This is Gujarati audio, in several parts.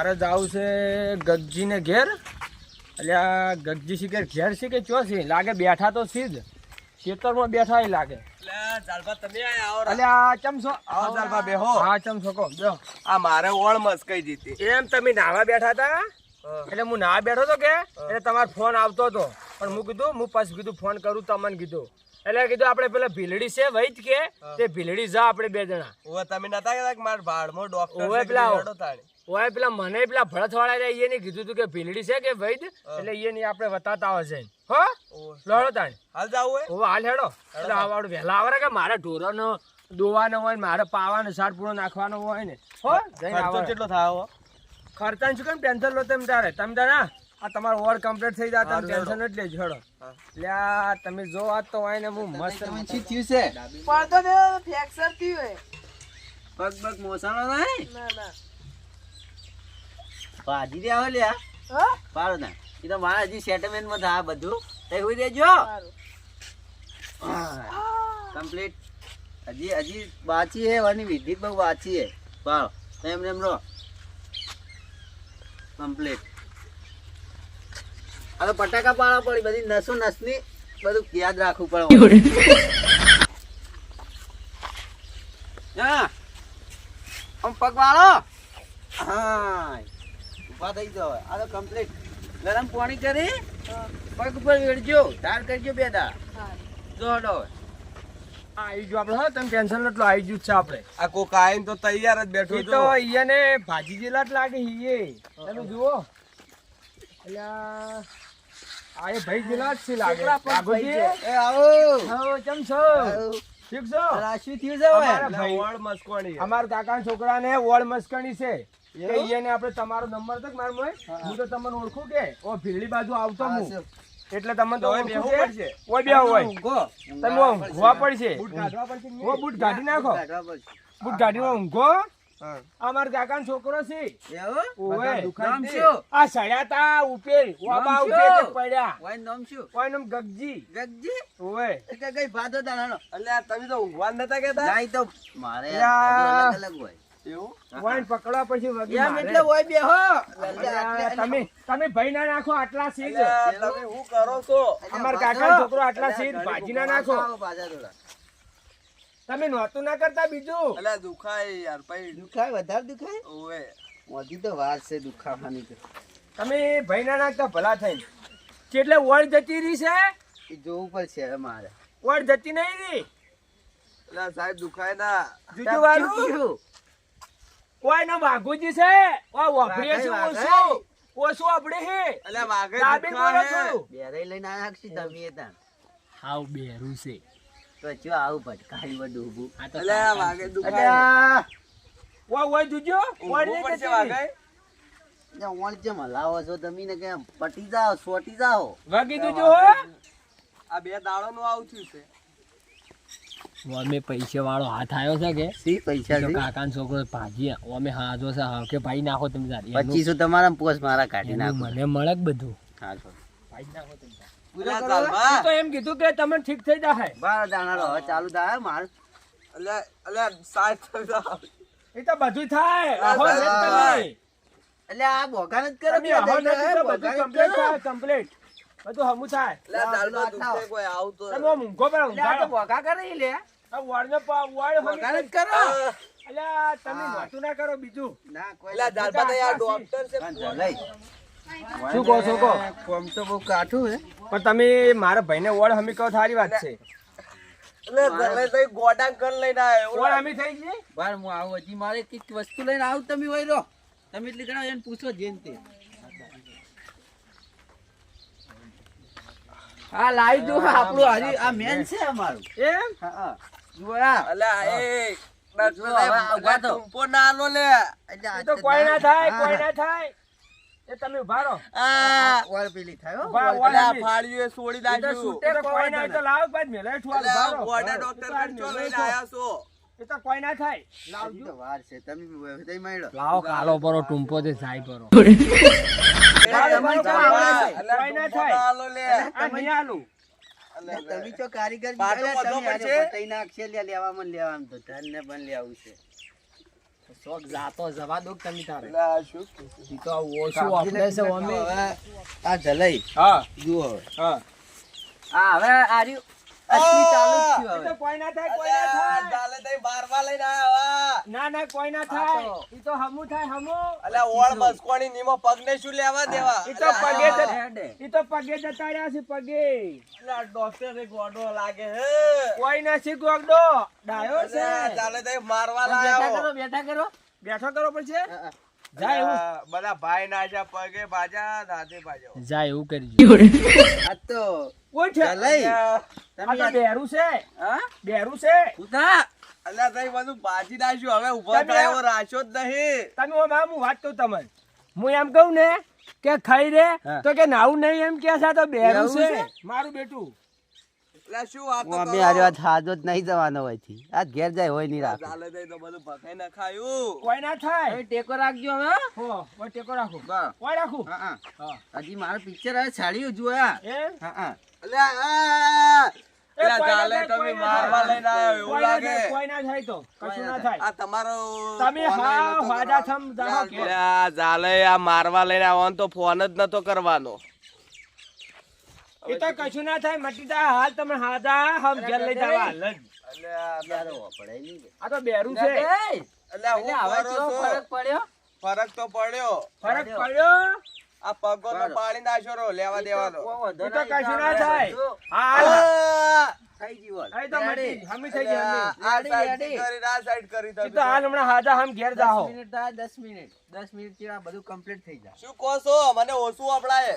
મારે જવું છે ગગજીને ઘેર. અલ્યા ગગજી છે ઘેર ઘેર છે કે ચો છે લાગે બેઠા તો છે જ. ખેતરમાં બેઠા લાગે. અલ્યા ચમ છો? આવો ચાલભા બેહો. હા ચમ છો બેહો. આ મારે ઓળ મસ્કાઈ જીતી એમ તમે નાવા બેઠા હતા? એટલે હું નાવા બેઠો તો કે? એટલે તમારો ફોન આવતો હતો પણ હું કીધું હું પછી કીધું ફોન કરું તમને કીધું. એટલે કીધું આપણે પેલા ભીલડી છે વૈદ કે? તે ભીલડી જા આપણે બે જણા. ઓવે તમે નતા કહેતા કે મારા ભાડમાં ડોક્ટર ઓવે પેલા-. ઓય પેલા મને પેલા ભરત વાળા એને કીધું તું કે ભીલડી છે કે વૈદ? એટલે એને આપણે વતાતા હશે છે. હો? લોડો તાણ. હાલ જાવ હે? ઓ હાલ હેડો. એટલે આવડ વહેલા આવરે કે મારે ઢોરોનો દોવાનો હોય ને મારે પાવાનો સાર પૂરો નાખવાનો હોય ને. હો? જઈને ખર્ચો કેટલો થાય હો? ખર્ચાનું શું કેમ ટેન્શન લો તમે તારે. તમે તારે આ તમારો ઓવર કમ્પ્લીટ થઈ જાય તમે ટેન્શન જ લેજો હેડો. હા. તમે જો આ તો હોય ને હું મસ્ત પડતો તો ફ્રેક્ચર થયું હે. પગ પગ મોસાણો નહીં? ના ના. ભાજી દે આવે લ્યા. પાડો ના. એ તો મારા હજી સેટલમેન્ટમાં થાય બધું. તે હોઈ દેજો કમ્પ્લીટ હજી હજી બાચી હે વાની વિધિ બહુ બાચી હે. પાડો. એમ એમ રો કમ્પ્લીટ આ તો પટાકા પાડવા પડી. બધી નસો નસની બધું યાદ રાખવું પડે હા. પગ વાળો હા. ઊભા થઈ જાવ આ તો કમ્પ્લીટ ગરમ પાણી કરી પગ પર વેડજો. ધાર કરજો બે દા સારું જો હડો. આવી ગયું આપણે હા તમે ટેન્શન એટલું આવી જ છે આપણે આ કોક આઈને તો તૈયાર જ બેઠો તો ઈયાને ભાજી જેલા જ લાગે હીએ તમે જુઓ. અલ્યા આ એ ભાઈ જેલા જ છે લાગે. છોકરા ને ભાઈ બાબુજી એ આવો. હા કેમ છો? ઠીક થયું અમારા હે. છોકરાને ઓળ મસ્કણી છે. કે આપણે તમારો નંબર તો માર મોય હું તો તમને ઓળખું કે ઓ ભીલડી બાજુ આવતો હું એટલે તમને તો તો હવે ઓળખું બેહવું પડશે. ઓય બે હોય તમે ઊંઘવા પડશે. બૂટ કાઢવા પડશે કે ઓ બૂટ કાઢી નાખો. બૂટ કાઢીને ઊંઘો. હા. અમારા છોકરો છે? આ ઉપેલ? પડ્યા. નામ શું? નામ ગગજી. ગગજી? કે ભાદો દાણાનો? તમે તો ઊંઘવા નતા તો. મારે અલગ અલગ હોય. વાઈન પકડવા પછી એમ એટલે હોય બેહો. તમે તમે ભાઈ ના નાખો આટલા સીજ તમે શું કરો છો? અમારા ભાદો. છોકરો આટલા સીધ ભાજી ના નાખો. આવો પાછા થોડા. તમે નહોતું ના કરતા બીજું? અલ્યા દુખાય યાર પછી દુખાય વધારે દુખાય? ઓવે. મોદી તો વાર છે દુખાવાની તમે ભાઈ ના નાખતા ભલા થઈને. કેટલે ઓળ જતી રહી છે? જોવું પડશે મારે. ઓળ જતી નહીં રહી? એટલે સાહેબ દુખાય ના. જુજુ. વાળું શું? કોઈ નો વાઘુજી છે? ઓ વાપરીએ છે ઓછો? ઓછો આપણે હે? અલ્યા વાઘે ડાબી બોલો છો બેરે લઈને આયા છી તમે એ હાવ બેરું છે. તો જો આવું ભટકાઈ વ ડૂબુ અલ્યા વાઘે દુખાય. અલ્યા, ઓ ઓય જુજો જતી. રહી. વાગે અલ્યા, ઓણ ચેમ હલાવો છો તમે ને કેમ? પટી જાઓ સોટી જાઓ. વાગી જુજો હો. આ બે દાડો નું આવતું છે. અમે પૈસા વાળો હાથ આવ્યો છે કે સી પૈસા તો છે કાકાનો છોકરો ભાજી અમે હાજો છે હા કે ભાઈ નાખો તમે તારી એનું- પચીસો તમારા પોસ મારા કાઢી નાખો મને મળે બધું હા. ભાઈ નાખો તમે તો એમ કીધું કે ઠીક થઈ જાય બાર દાણા હવે ચાલુ થાય માર અલ્યા અલ્યા સાહેબ એ તો બધું થાય આહો ના, જ ના. તમે. એટલે આ બોગાન જ કરો બધું complete. બધું હમુ થાય. કોઈ આવતો તમે ઊંઘો પર ઊંઘાડો. બોગા કરી લે. આ વળને પા- વળ હમી જ કરો. અલ્યા તમે મોટું ના કરો બીજું. ના કોઈ અલ્યા દાડમાં તો યાર ડોક્ટર છે લઈ શું કહો છો કહો? કોમ તો બહુ કાઠું હે પણ તમે મારા ભાઈને વળ હમી કહો સારી વાત છે. એટલે તમે તો ગોડાંગ કર લઈને આવ્યો હમી થઈ ગઈ? બાર હું આવું હજી મારે કંઈક વસ્તુ લઈને આવું તમે હોય રહો. તમે એટલી ગણાવો એને પૂછો જેમ તે. હા લાવી દો આપણું હજી આ મેન છે અમારું. એમ? હા આ. અલ્યા એ ડોક્ટર હવે સાહેબ, ઊભા થો. ટૂંપો ના આલો લે. એટલે આ એ તો તો કોઈ ના થાય કોઈ ના થાય. એ તમે ઊભા આ વળ પેલી થાય હો, ઊભા, વળ વળ. અલ્યા પેલી. ફાળ્યું એ છોડી એ તો નાખ્યું. છૂટે એ તો કોઈ કોઈ ના ના. તો લાવ બાદ મેલે ઠું હાલ અલ્યા ઊભા રહો. ગોડા એ ડોક્ટર તો હાલ કરચો મેલે લઈને છો. આયા છો? એ તો કોઈ ના થાય. હજી લાવજો. વાર છે. તમે હૃદય લાવો કાલો પરો ટૂંપો તે સાઈ પરો તમે કારીગર નાખશે તો પણ લેવું છે. શોખ જાતો જવા દો તમે તારે. શું તો ઓછું વાપરે છે અમે. હવે આ જલઈ. હા. જુઓ હવે. હા. હવે આ રહ્યું. અસલી ચાલુ જ થયું હવે તો કોઈ ના થાય કોઈ ના થાય. ચાલે તઈ બારવા લઈને આયા. ના ના કોઈ ના થાય. તો- ઈ તો હમું થાય હમું. અલ્યા ઓળ બસકોણી નીમો પગને શું લેવા દેવા? ઈ તો પગે અલ્યા, જ- હેડે. ઈ તો પગે જતા રહ્યા છે પગે. અલ્યા, ડોક્ટરે ગોડો લાગે હે કોઈ નથી ગોગડો. ડાયો છે. ચાલે તઈ મારવા બેઠા લાયો કરો બેઠા કરો. બેઠો કરો પછી. જાય બધા ભાઈ ના પગે બાજા દાદે બાજો જાય એવું કરજો આ તો. કોઈ છે? આ તમે બેરું છે. હા? બેરું છે. ઉધા. અલ્યા તઈ બધું બાજી નાખ્યું. હવે ઊભો તમે થાય આ- એવો રાખ્યો જ નહીં. તમે હું મામું વાત કહું તમને. હું એમ કહું ને કે ખાઈ રે તો કે નાવું નહીં એમ કે છે તો બેરું છે. છે? મારું બેટું. અલ્યા, શું વાતો હું અમે કરો? વાત હાજો જ નહીં જવાનો હોયથી આ ઘેર જાય હોય નહીં રાખો. ચાલે તઈ તો બધું ભગાઈ નખાયું. કોઈ ના થાય. હવે ટેકો રાખજો હવે હો. કોઈ ટેકો રાખો. બસ. કોઈ રાખું? હા હા. હા. હજી મારું પિક્ચર હવે છાડ્યું જોયા હા હા. મારવા લઈને આવ્યો એવું કોઈ ના લાગે? થાય, કોઈ ના થાય તો. કશું ના થાય. આ તમારો ફોન હા ય નતો વાડા કરવાનો. થમ જાઓ કે. અલ્યા, ચાલે આ મારવા લઈને આવવાનો તો ફોન જ નતો કરવાનો. એ તો કશું ના થાય મટી જા હાલ તમે હાજા હમ ઘેર લઈ જવા હાલ. આ તો બેરું છે. એટલે હવે? ફરક પડ્યો. ફરક તો પડ્યો. ફરક પડ્યો. આ પગો તો. પાડી નાખ્યો રો લેવા દેવાનો. તો કશું ના થાય. હાલ. થઈ એ તો મટી હમી થઈ ગઈ કરી તો હાલ હમણાં હમ ઘેર મિનિટ થાય દસ મિનિટ. દસ મિનિટથી આ બધું કમ્પ્લીટ થઈ જાય. શું કહો છો? મને ઓછું અપડાય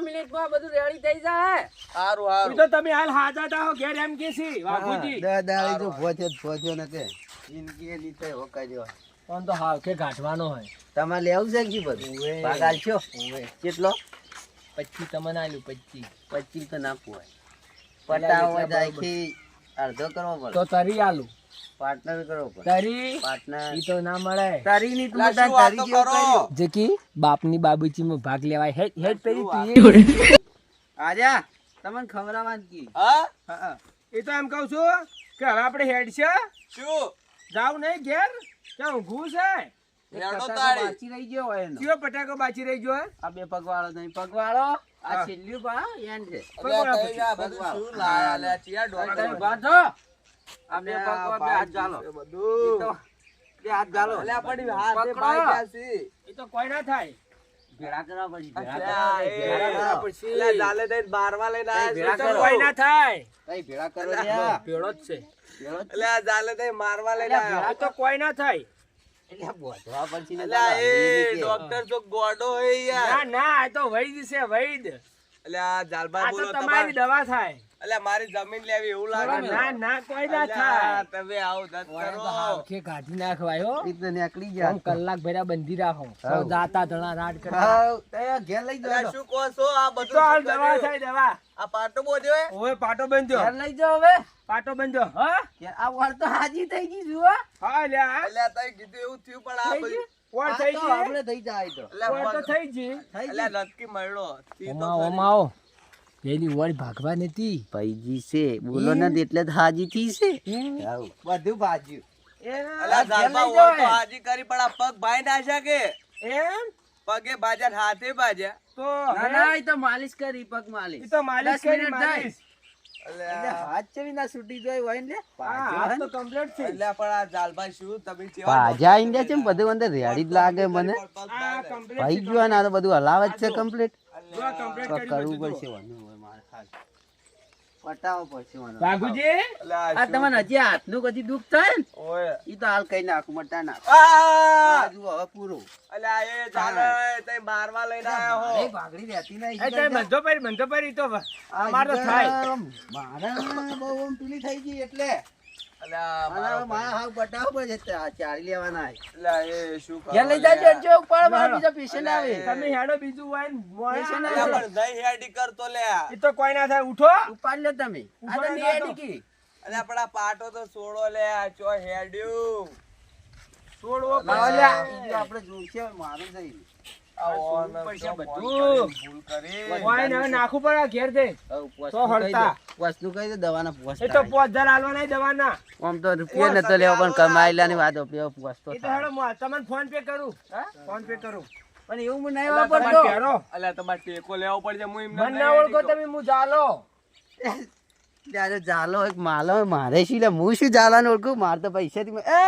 મિનિટમાં બધું રેડી થઈ જાય. સારું એ તો તમે હાલ હાદા જાઓ ઘેર એમ કે છે. વાઘુજી. દાદા જો પહોંચ્યો જ પહોંચ્યો ને કે જિંદગી એ લીધે હો કર્યો પણ તો હાવ કે ગાંઠવાનો હોય. તમારે લેવું છે કે બધું? ભાગ આલશો કેટલો? પચીસ તમને આલ્યું પચી પચીસ તો નાખવું હોય. પટાવો જાય કે અડધો કરવો પડે. તો તરી આલું. પાર્ટનર કરો પડે. તરી? પાર્ટનર. ઈ તો ના મળે. તારી ની તું તારી વાતો કરો? કર્યો? જે કી? બાપની બાબુચીમાં ભાગ લેવાય. હેડ હેડ પેલી તું. આજા તમને ખવરાવાન કી. હા? હા હા. એ તો એમ કહું છું કે હવે આપણે હેડ છે. શું? જાવ નહીં ઘેર. ક્યાં ઊંઘું છે બાચી રહી ગયો હોય એનો. કયો પટાકો બાચી રહી ગયો હે? આ બે પગવાળો નહીં પગવાળો આ છેલ્લું પા એન છે બધું શું લાયા? લે ચિયા ડોક્ટર? બાંધો. આ બે પગવા બે હાથ ચાલો એ બધું. બે હાથ ચાલો લે પડી હાથ પકડો. પાઈ ગયા એ તો કોઈ ના થાય ભેળા કરવા પછી ભેળા પછી. અલ્યા, જાલે થઈને બારવા લઈને આયા કોઈ ના થાય ભેળા કરો ભેળો જ છે ભેળો આ જાલે થઈને મારવા લઈને. તો કોઈ ના થાય એટલે બોધવા પછી ને એ ડોક્ટર તો ગોડો હે યાર. ના ના આ તો વૈદ છે વૈદ અલ્યા, જાલભાઈ આ તો બોલો તમારી દવા થાય અલ્યા, મારી જમીન લેવી એવું લાગે ના ના કોઈ ના થાય. તમે આવો દત કરો. કે કાઢી નાખવાયો ઇતને નીકળી ગયા કલાક ભેરા બંધી રાખો. સૌ દાતા ધણા રાડ કરે હાવ, તય ઘેર લઈ જાવ શું કહો છો? આ બધું ચાલ દવા થાય દવા આ પાટો બોધ્યો હે? ઓય પાટો બંધ્યો. ઘેર લઈ જાવ હવે. પાટો બંધ્યો હા. આ વાળ તો હાજી થઈ ગઈ જુઓ હા. લ્યા અલ્યા, તઈ કીધું એવું થયું પણ આ થઈ બધું- ઓર થઈ ગઈ આપણે થઈ જાય તો. અલ્યા, ઓર તો થઈ ગઈ. થઈ ગઈ. અલ્યા, નક્કી મળ્યો. પેલી વળ ભાગવા નથી. ભાઈજી છે બોલો ને એટલે હાજી થી છે. બધું ભાજ્યું. હાજી કરી પણ આ પગ ભાઈ નાખ્યા કે એમ? પગે બાજા હાથે બાજા. તો ના ના ઈ તો માલિશ કરી પગ ઈ માલિશ તો માલિશ કરી માલિશ. એટલે અલ્યા. હાથ ચેવી ના છૂટી જાય હોય ને? હા હાથ તો કમ્પ્લીટ છે. અલ્યા, પણ આ જાલભાઈ શું તમે કેવા ભાજા ઇન્ડિયા છે બધું રેડી જ લાગે મને. આ ભાઈ ગયો ને આ બધું હલાવે જ છે કમ્પ્લીટ કરવું પડશે પટાવો પડશે વાનું. આ શું? હજી હાથનું કદી દુઃખ થાય ને? ઓય. ઈ તો હાલ કઈ નાખું મટા નાખ. જુઓ હવે પૂરું. અલ્યા, એ ચાલે, તઈ મારવા લઈને આયા હો. મારે ભાગડી રહેતી નહીં. એ તે બંધો પર બંધો પર તો અમાર તો થાય. મારે બહુ પેલી થઈ ગઈ એટલે. અને મારો હવે મારે હાવ બટાવો પડશે આ ચારી લેવાના છે. અલ્યા, એ શું કરો ઘેર લઈ અલ્યા? જાજો જો ઉપર મારે ના. બીજો પેશન્ટ આવે અલ્યા, તમે હેડો બીજું હોય ને મોય Patient અલ્યા, આવે. પણ નહીં હેડી કરતો લ્યા. ઈ તો કોઈ ના થાય ઉઠો ઉપાડ લો તમે આ તો ઉપાડ બે લો. ડીકી. આ પાટો તો છોડો લ્યા, ચો હેડ્યું. સોડવો આપડે પડશે. જો જોઈશે મારું થઈ પણ કમાયેલાની વાત આપી, ઉપવાસ તો એ તો થાય. હેડો હું તમને ફોન પે કરું. ફોન પે કરું. પણ એવું મને તમારે ટેકો લેવો પડશે હું એમને ના ઓળખો તમે હું જાલો ત્યારે જાલો એક માલો મારે શું લે હું શું જાલાને ઓળખું? મારે તો પૈસા થી એ!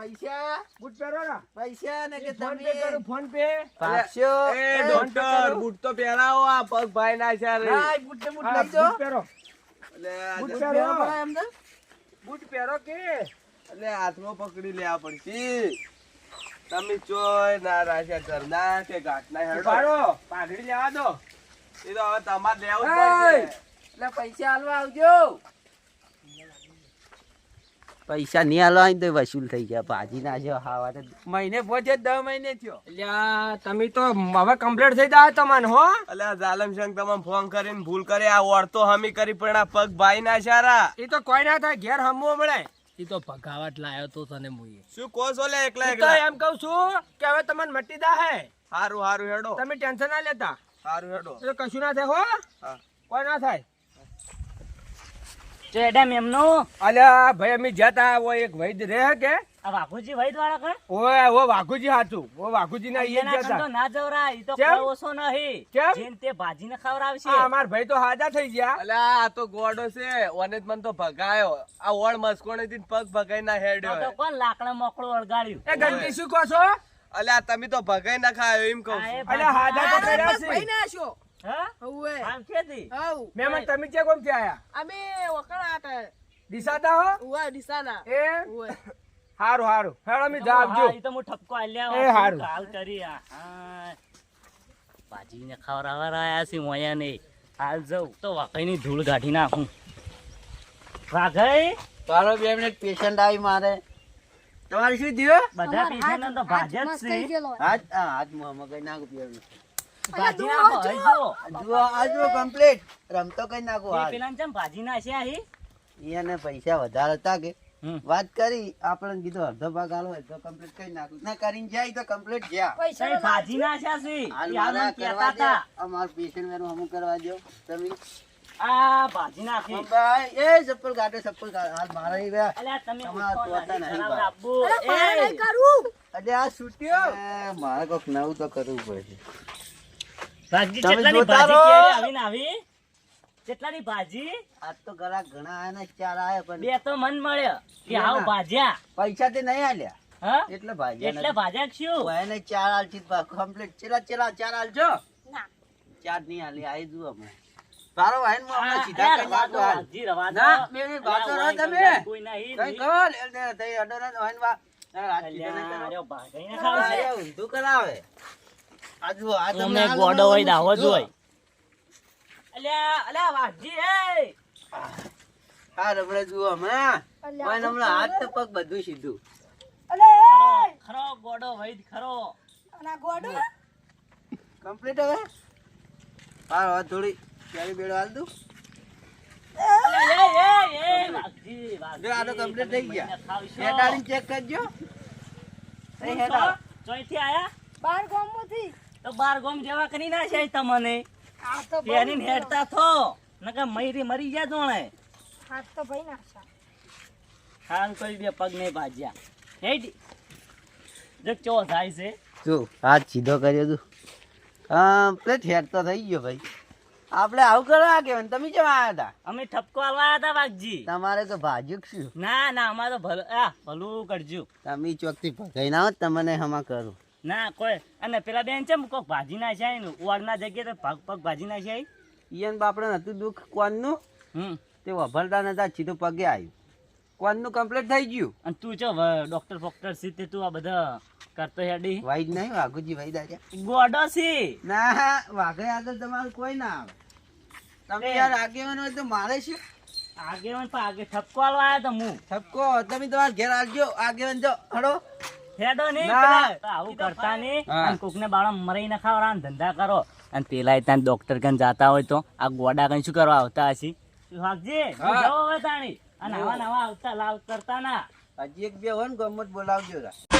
પૈસા? બૂટ પહેરો ને. પૈસા ને કે ફોન પે કરું ફોન પે. પાછો એ ડોક્ટર બૂટ તો પહેરાવો આ પગ ભાઈ ના છે રે. ના, બૂટ ને બૂટ લઈ દો. પહેરો. બૂટ પહેરો. પહેરો એમ તો. બૂટ પહેરો કે. અલ્યા, હાથમાં પકડી લેવા પડશે તમે ચોય ના રાખ્યા ઘરના કે ઘાટના હેડો. પાડો પાઘડી લેવા દો. એ તો હવે તમારે લેવું પડશે. એટલે પૈસા હાલવા આવજો. પૈસા નહીં ને તો વસૂલ થઈ ગયા. ભાજી ના છે હાવા તો મહિને પહોંચે દસ મહિને થયો. એટલે તમે તો હવે કમ્પ્લીટ થઈ જાય તમને હો. એટલે જાલમ સંગ તમે ફોન કરીને ભૂલ કરી આ ઓળતો હમી કરી પણ આ પગ ભાઈ ના સારા. એ તો કોઈ ના થાય ઘેર હમવો મળે એ તો ભગાવટ લાયો તો તને મુઈએ. શું કહો છો લે એકલા એકલા? એમ કહું છું કે હવે તમને મટી દા હે હારું હારું હેડો. તમે ટેન્શન ના લેતા. હારું હેડો. એટલે કશું ના થાય હો. હા. કોઈ ના થાય. એડમ એમનો. અલ્યા ભાઈ અમે જતા ઓ એક વૈદ રહે કે? આ વાઘુજી વૈદ વાળા કણ ઓય ઓ વાઘુજી હાચું. ઓ વાઘુજી ના ઈ જતા તો ના જવરા ઈ તો ઓછો નહીં. કેમ? જેન તે ભાજીને ખવડાવશે. આ અમાર ભાઈ તો હાજા થઈ ગયા. અલ્યા આ તો ગોડો છે. ઓને જ મને તો ભગાયો. આ ઓળ મસ્કોણે થી પગ ભગાઈ ના હેડ્યો તો કોણ લાકડા મોકળું અળગાડ્યું એ ગંદી શું કહો છો? અલ્યા તમે તો ભગાઈ ના ખાયો એમ કહું અલ્યા હાજા તો કર્યા છે. નાખ્યો ના હવ મેમન તમે ચે કોમથી આયા? અમે વકણ દિશાતા હો? ઉવા દિશાના એ? હારું હારું. હેડ અમે જા. ઈ તો હું ઠપકો આલ્યા એ હારું. કાલ કરી આ. હા. ભાજીને ખવડાવવા છે મોયા ને હાલ જઉં. તો વાકઈની ધૂળ કાઢી નાખું. વાઘઈ? તારો બે મિનિટ પેશન્ટ આવી મારે. તમારે શું થયું? બધા પેશન્ટ તો જ છે. કઈ નાખું બે મિનિટ. ભાજી નાખો હઈ જો. જુઓ કમ્પ્લીટ રમતો કઈ નાખું એ હાથ ચમ ભાજી નાખ્યા હી એને પૈસા વધારે હતા કે? વાત કરી આપણને કીધું અડધો ભાગ આલો અડધો કમ્પ્લીટ કઈ નાખું. ના કરીને જાય તો કમ્પ્લીટ ગયા. તઈ ભાજી નાખ્યા છે હાલ મારે મને કહેતા હતા. અમાર પેશન્ટ વેનું હમું કરવા દો તમે? આ ભાજી નાખી. ભાઈ એ ચપ્પલ કાઢે ચપ્પલ કાઢે. હાલ મારે ઈ અલ્યા તમે તમારા નહીં, નહીં ખરાબ બા. આબુ. એ, આ છૂટ્યો? મારે કોક નવું તો કરવું પડશે. ભાજી કેટલાની ભાજી આવીને આવી. કેટલાની ભાજી? આજ તો ઘણા ઘણા આયા ને ચાર આયા પણ બે તો મન મળ્યો. કે આવ ભાજ્યા. પૈસા તે નહીં આલ્યા હા? એટલે ભાગ્યા એટલે ભાજ્યા શું? એને ચાર આલ કમ્પ્લીટ ચેલા ચેલા ચાર આલ છો ચાર નહીં આલી આઈ જુ અમે. તારો વાઈનમાં સીધા હાલ. રવા ના, વાતો રહો તમે. કોઈ નહીં, કઈ વાઈન વા. રાત કરાવે. તમને ગોડો હોય દાવો. જોઈ. અલ્યા અલ્યા વાજી એ! આ રબડે જુઓ હમણાં. વાઈન હમણાં હાથ તો પગ બધું સીધું. ખરો ખરો ગોડો વૈદ ખરો. કમ્પ્લીટ હવે? હા હવે થોડી ચાલી બેડો હાલ દઉં? જો વાઘજી, થઈ ગયા. ચેક કરજો? ચોઈથી આયા? બાર ગામમાંથી. તો બાર ગોમ જેવા કરી નાખ્યા તમને. આ હેડતા થો. નકર મયરી મરી ગયા જોણે. હાથ તો ભાઈ નાખા હાલ કોઈ બે પગ નહીં ભાજ્યા. હેડ. જો ચો થાય છે. જો હાથ સીધો કર્યો તું હા હેડ તો થઈ ગયો ભાઈ. આપણે આવું કરવા કે તમે કેમ આવ્યા હતા? અમે ઠપકો આલવા હતા વાઘજી. તમારે તો ભાજ્યું શું? ના ના અમારે તો ભલું આ ભલું કરજો. તમે ચોકથી ભગાઈ ના તમને હમા કરું. ના કોઈ. અને પેલા બેન છે કોક ભાજી ના છે ઓળના જગ્યાએ તો પગ પગ ભાજી ના છે ઈયન બાપડે નતું દુઃખ કોનનું? હમ. તે વભરતા નતા સીધું પગે આવ્યું કોનનું કમ્પ્લીટ થઈ ગયું? અને તું વ- ડોક્ટર ફોક્ટર સીતે તું આ બધા કરતો હેડી. વાઈડ નહીં વાઘુજી વાઈડ આજે ગોડો છે. ના વાઘે આગળ તમારું કોઈ ના આવે. તમે યાર આગેવાન હોય તો મારે છે આગેવાન પણ આગે ઠપકો આલવા આવ્યા તો હું. ઠપકો તમે તમારા ઘેર આવજો. આગેવાન જો હડો. હેડો નહીં આવું કરતા નહીં. અને કોકને બાળા મરી ના ખાવડા ધંધા કરો. અને પેલા એ ત્યાં ડોક્ટર કન જાતા હોય તો આ ગોડા કઈ શું કરવા આવતા હશે? વાઘજી હા. જાઓ હવે તાણી. અને આવા નવા આવતા લાવ કરતા ના. હજી એક બે હોય ને ગમત બોલાવજો રા.